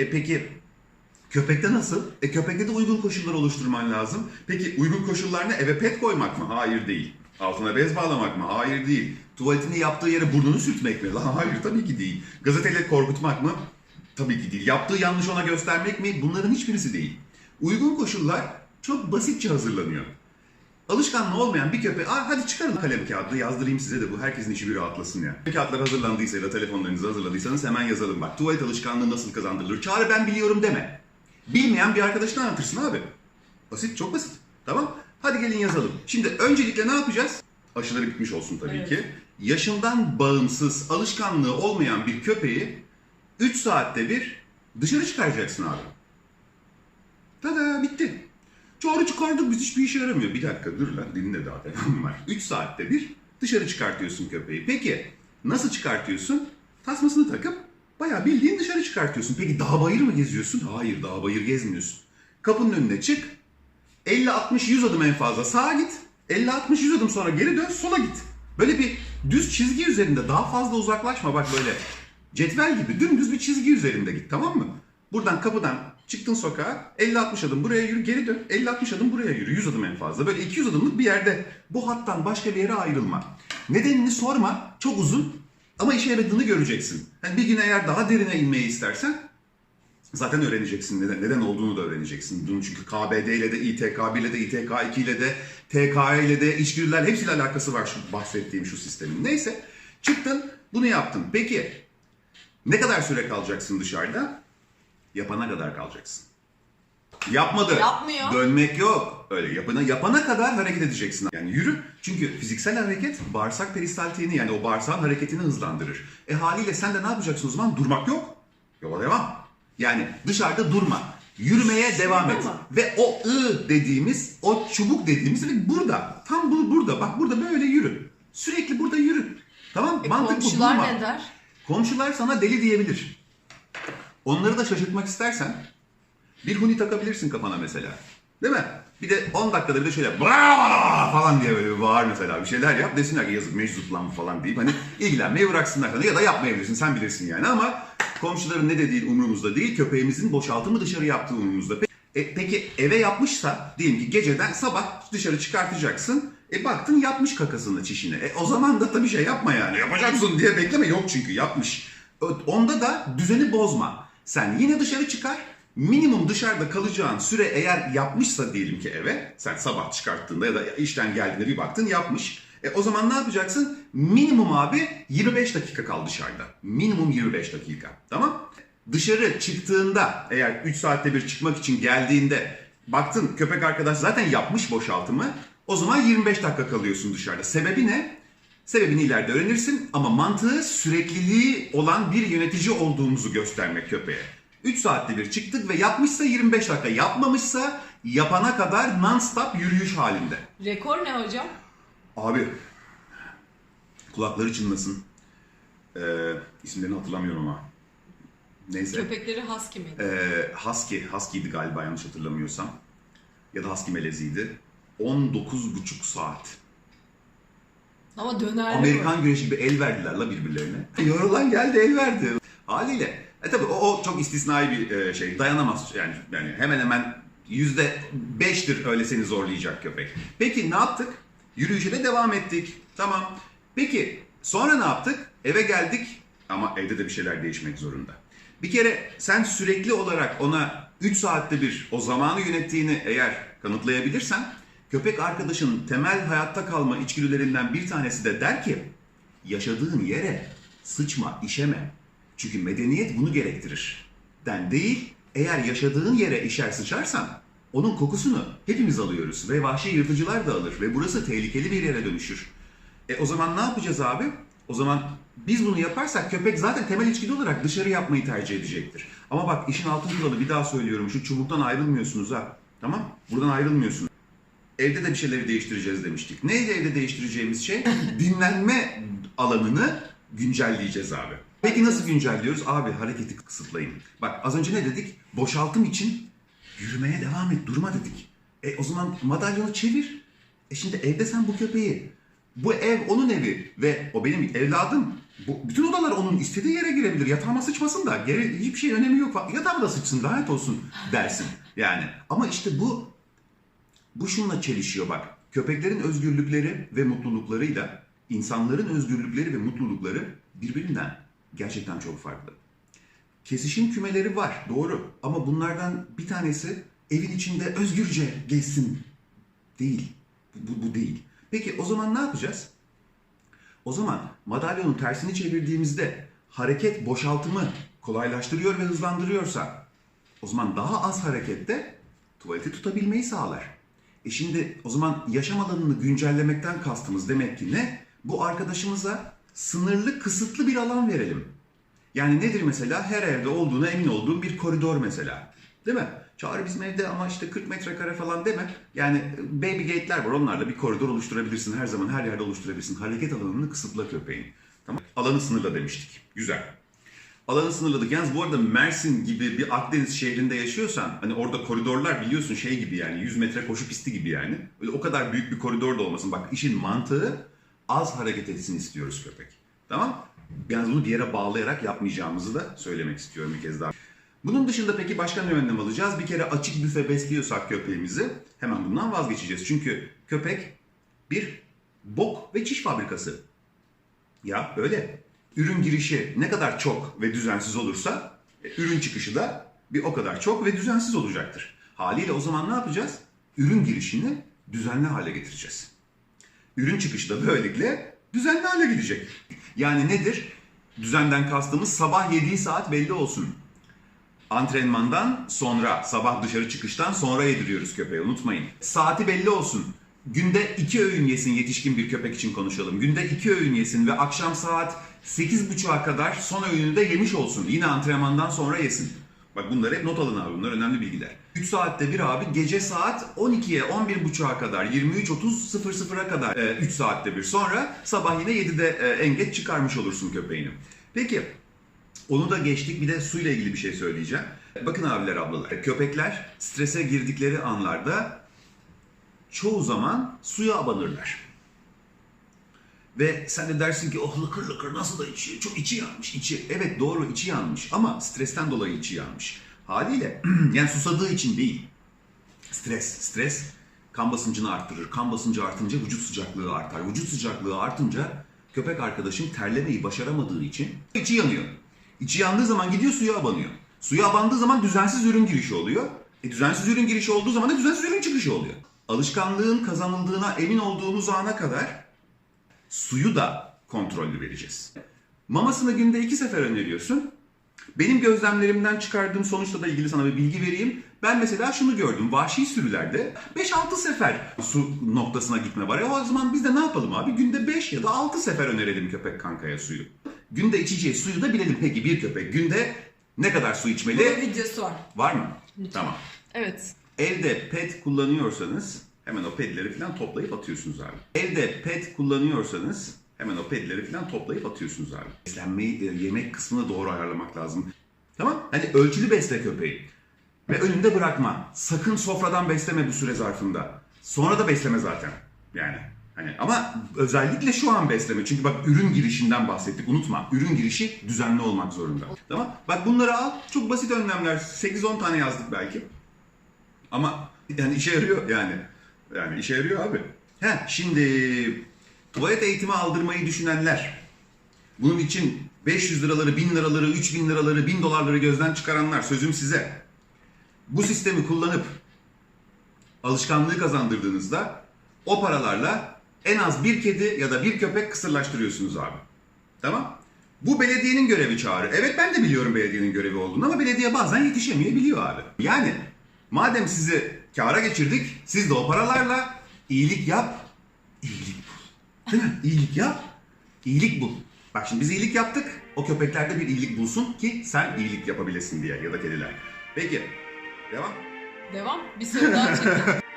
E peki köpekte nasıl? E köpekte de uygun koşullar oluşturman lazım. Peki uygun koşullar ne? Eve pet koymak mı? Hayır değil. Altına bez bağlamak mı? Hayır değil. Tuvaletini yaptığı yere burnunu sürtmek mi? Hayır tabii ki değil. Gazeteyle korkutmak mı? Tabii ki değil. Yaptığı yanlış ona göstermek mi? Bunların hiçbirisi değil. Uygun koşullar çok basitçe hazırlanıyor. Alışkanlığı olmayan bir köpeğe, Aa, hadi çıkarın kalem kağıdı yazdırayım size de bu herkesin işi bir rahatlasın ya. Kağıtlar hazırlandıysa ya da telefonlarınızı hazırladıysanız hemen yazalım bak. Tuvalet alışkanlığı nasıl kazandırılır? Çağrı ben biliyorum deme. Bilmeyen bir arkadaşına anlatırsın abi. Basit, çok basit. Tamam? Hadi gelin yazalım. Şimdi öncelikle ne yapacağız? Aşıları bitmiş olsun tabii Evet. ki. Yaşından bağımsız, alışkanlığı olmayan bir köpeği 3 saatte bir dışarı çıkaracaksın abi. Tada bitti. Çağrı çıkardık biz hiçbir işe yaramıyor. Bir dakika dur lan dinle daha devam var. 3 saatte bir dışarı çıkartıyorsun köpeği. Peki nasıl çıkartıyorsun? Tasmasını takıp bayağı bildiğin dışarı çıkartıyorsun. Peki dağ bayır mı geziyorsun? Hayır dağ bayır gezmiyorsun. Kapının önüne çık. 50-60-100 adım en fazla sağa git. 50-60-100 adım sonra geri dön sola git. Böyle bir düz çizgi üzerinde daha fazla uzaklaşma bak böyle cetvel gibi dümdüz bir çizgi üzerinde git tamam mı? Buradan kapıdan çıktın sokağa 50-60 adım buraya yürü geri dön 50-60 adım buraya yürü 100 adım en fazla böyle 200 adımlık bir yerde bu hattan başka bir yere ayrılma. Nedenini sorma çok uzun ama işe yaradığını göreceksin. Yani bir gün eğer daha derine inmeyi istersen Zaten öğreneceksin neden, neden olduğunu da öğreneceksin. Bunun çünkü KBD ile de İTK 1 ile de İTK 2 ile de TK ile de içgüdüler hepsiyle alakası var şu bahsettiğim şu sistemin. Neyse çıktın bunu yaptın. Peki ne kadar süre kalacaksın dışarıda? Yapana kadar kalacaksın. Yapmadı. Yapmıyor. Dönmek yok. Öyle yapana, yapana kadar hareket edeceksin. Yani yürü. Çünkü fiziksel hareket bağırsak peristaltiğini yani o bağırsağın hareketini hızlandırır. E haliyle sen de ne yapacaksın o zaman? Durmak yok. Yola devam. Yani dışarıda durma. Yürümeye devam et. Ve o ı dediğimiz, o çubuk dediğimiz ve burada. Tam bu burada. Bak burada böyle yürü. Sürekli burada yürü. Tamam? E, Mantık bu. komşular ne der? Komşular sana deli diyebilir. Onları da şaşırtmak istersen bir huni takabilirsin kafana mesela. Değil mi? Bir de 10 dakikada bir de şöyle "Bravo!" falan diye böyle bir bağır mesela bir şeyler yap. Desinler ki yazık meczup lan falan deyip hani ilgilenmeyi bıraksınlar sana ya da yapmayabilirsin sen bilirsin yani ama komşuların ne dediği umurumuzda değil köpeğimizin boşaltımı dışarı yaptığı umurumuzda. E, peki eve yapmışsa diyelim ki geceden sabah dışarı çıkartacaksın. E baktın yapmış kakasını çişine. E o zaman da tabii şey yapma yani yapacaksın diye bekleme yok çünkü yapmış. Onda da düzeni bozma. Sen yine dışarı çıkar. Minimum dışarıda kalacağın süre eğer yapmışsa diyelim ki eve. Sen sabah çıkarttığında ya da işten geldiğinde bir baktın yapmış. E o zaman ne yapacaksın? Minimum abi 25 dakika kal dışarıda. Minimum 25 dakika. Tamam? Dışarı çıktığında eğer 3 saatte bir çıkmak için geldiğinde baktın köpek arkadaş zaten yapmış boşaltımı. O zaman 25 dakika kalıyorsun dışarıda. Sebebi ne? Sebebini ileride öğrenirsin ama mantığı sürekliliği olan bir yönetici olduğumuzu göstermek köpeğe. 3 saatte bir çıktık ve yapmışsa 25 dakika, yapmamışsa yapana kadar non-stop yürüyüş halinde. Rekor ne hocam? Abi kulakları çınlasın. Ee, isimlerini hatırlamıyorum ama. Neyse. Köpekleri husky miydi? Ee, Husky, Husky'ydi galiba yanlış hatırlamıyorsam. Ya da Husky meleziydi. 19,5 saat. Ama dönerli Amerikan güreşi gibi el verdiler la birbirlerine. Yorulan geldi el verdi. Haliyle. E tabi o, o çok istisnai bir e, şey. Dayanamaz yani. Yani hemen hemen yüzde beştir öyle seni zorlayacak köpek. Peki ne yaptık? Yürüyüşe de devam ettik. Tamam. Peki sonra ne yaptık? Eve geldik ama evde de bir şeyler değişmek zorunda. Bir kere sen sürekli olarak ona 3 saatte bir o zamanı yönettiğini eğer kanıtlayabilirsen köpek arkadaşının temel hayatta kalma içgüdülerinden bir tanesi de der ki yaşadığın yere sıçma, işeme. Çünkü medeniyet bunu gerektirir. Den değil, eğer yaşadığın yere işer sıçarsan onun kokusunu hepimiz alıyoruz ve vahşi yırtıcılar da alır ve burası tehlikeli bir yere dönüşür. E o zaman ne yapacağız abi? O zaman biz bunu yaparsak köpek zaten temel içgüdü olarak dışarı yapmayı tercih edecektir. Ama bak işin altın kuralı bir daha söylüyorum. Şu çubuktan ayrılmıyorsunuz ha. Tamam? Buradan ayrılmıyorsunuz. Evde de bir şeyleri değiştireceğiz demiştik. Neydi evde değiştireceğimiz şey? Dinlenme alanını güncelleyeceğiz abi. Peki nasıl güncelliyoruz? Abi hareketi kısıtlayın. Bak az önce ne dedik? Boşaltım için yürümeye devam et, durma dedik. E o zaman madalyonu çevir. E şimdi evde sen bu köpeği Bu ev onun evi ve o benim evladım. Bu, bütün odalar onun istediği yere girebilir. Yatağıma sıçmasın da geri hiçbir şey önemi yok. Yatağıma da sıçsın lanet olsun dersin. Yani ama işte bu bu şunla çelişiyor bak. Köpeklerin özgürlükleri ve mutluluklarıyla insanların özgürlükleri ve mutlulukları birbirinden gerçekten çok farklı. Kesişim kümeleri var doğru ama bunlardan bir tanesi evin içinde özgürce gezsin değil. Bu, bu değil. Peki o zaman ne yapacağız? O zaman madalyonun tersini çevirdiğimizde hareket boşaltımı kolaylaştırıyor ve hızlandırıyorsa o zaman daha az harekette tuvaleti tutabilmeyi sağlar. E şimdi o zaman yaşam alanını güncellemekten kastımız demek ki ne? Bu arkadaşımıza sınırlı, kısıtlı bir alan verelim. Yani nedir mesela? Her evde olduğuna emin olduğum bir koridor mesela. Değil mi? Çağrı bizim evde ama işte 40 metrekare falan deme. Yani baby gate'ler var onlarla bir koridor oluşturabilirsin. Her zaman her yerde oluşturabilirsin. Hareket alanını kısıtla köpeğin. Tamam. Alanı sınırla demiştik. Güzel. Alanı sınırladık. Yalnız bu arada Mersin gibi bir Akdeniz şehrinde yaşıyorsan hani orada koridorlar biliyorsun şey gibi yani 100 metre koşu pisti gibi yani. Öyle o kadar büyük bir koridor da olmasın. Bak işin mantığı az hareket etsin istiyoruz köpek. Tamam? Yalnız bunu bir yere bağlayarak yapmayacağımızı da söylemek istiyorum bir kez daha. Bunun dışında peki başka ne önlem alacağız? Bir kere açık büfe besliyorsak köpeğimizi hemen bundan vazgeçeceğiz. Çünkü köpek bir bok ve çiş fabrikası. Ya öyle. Ürün girişi ne kadar çok ve düzensiz olursa e, ürün çıkışı da bir o kadar çok ve düzensiz olacaktır. Haliyle o zaman ne yapacağız? Ürün girişini düzenli hale getireceğiz. Ürün çıkışı da böylelikle düzenli hale gelecek. Yani nedir? Düzenden kastımız sabah yediği saat belli olsun. Antrenmandan sonra, sabah dışarı çıkıştan sonra yediriyoruz köpeğe unutmayın. Saati belli olsun. Günde iki öğün yesin yetişkin bir köpek için konuşalım. Günde iki öğün yesin ve akşam saat 8.30'a kadar son öğünü de yemiş olsun. Yine antrenmandan sonra yesin. Bak bunları hep not alın abi bunlar önemli bilgiler. 3 saatte bir abi gece saat 12'ye 11.30'a kadar 23.30 kadar 3 saatte bir sonra sabah yine 7'de e, en çıkarmış olursun köpeğini. Peki onu da geçtik. Bir de suyla ilgili bir şey söyleyeceğim. Bakın abiler ablalar. Köpekler strese girdikleri anlarda çoğu zaman suya abanırlar. Ve sen de dersin ki oh lıkır lıkır nasıl da içi, çok içi yanmış. içi. Evet doğru içi yanmış ama stresten dolayı içi yanmış. Haliyle yani susadığı için değil. Stres, stres kan basıncını arttırır. Kan basıncı artınca vücut sıcaklığı artar. Vücut sıcaklığı artınca köpek arkadaşın terlemeyi başaramadığı için içi yanıyor. İçi yandığı zaman gidiyor suya abanıyor. Suya abandığı zaman düzensiz ürün girişi oluyor. E, düzensiz ürün girişi olduğu zaman da düzensiz ürün çıkışı oluyor. Alışkanlığın kazanıldığına emin olduğumuz ana kadar suyu da kontrollü vereceğiz. Mamasını günde iki sefer öneriyorsun. Benim gözlemlerimden çıkardığım sonuçla da ilgili sana bir bilgi vereyim. Ben mesela şunu gördüm. Vahşi sürülerde 5-6 sefer su noktasına gitme var. E o zaman biz de ne yapalım abi? Günde 5 ya da 6 sefer önerelim köpek kankaya suyu. Günde içeceği suyu da bilelim. Peki bir köpek günde ne kadar su Bunun içmeli? videosu var. Var mı? Tamam. Evet. Evde pet kullanıyorsanız hemen o pedleri falan toplayıp atıyorsunuz abi. Evde pet kullanıyorsanız hemen o pedleri falan toplayıp atıyorsunuz abi. Beslenmeyi, e, yemek kısmını doğru ayarlamak lazım. Tamam? Hani ölçülü besle köpeği. Ve önünde bırakma. Sakın sofradan besleme bu süre zarfında. Sonra da besleme zaten. Yani hani ama özellikle şu an besleme. Çünkü bak ürün girişinden bahsettik. Unutma. Ürün girişi düzenli olmak zorunda. Tamam? Bak bunları al. Çok basit önlemler. 8-10 tane yazdık belki. Ama yani işe yarıyor yani. Yani işe yarıyor abi. He şimdi tuvalet eğitimi aldırmayı düşünenler. Bunun için 500 liraları, 1000 liraları, 3000 liraları, 1000 dolarları gözden çıkaranlar sözüm size. Bu sistemi kullanıp alışkanlığı kazandırdığınızda o paralarla en az bir kedi ya da bir köpek kısırlaştırıyorsunuz abi. Tamam? Bu belediyenin görevi çağrı. Evet ben de biliyorum belediyenin görevi olduğunu ama belediye bazen yetişemeyebiliyor abi. Yani madem sizi kâra geçirdik, siz de o paralarla iyilik yap, iyilik bul. Değil mi? İyilik yap, iyilik bul. Bak şimdi biz iyilik yaptık, o köpekler de bir iyilik bulsun ki sen iyilik yapabilesin diye ya da kediler. Peki, devam. Devam. Bir soru daha çekelim.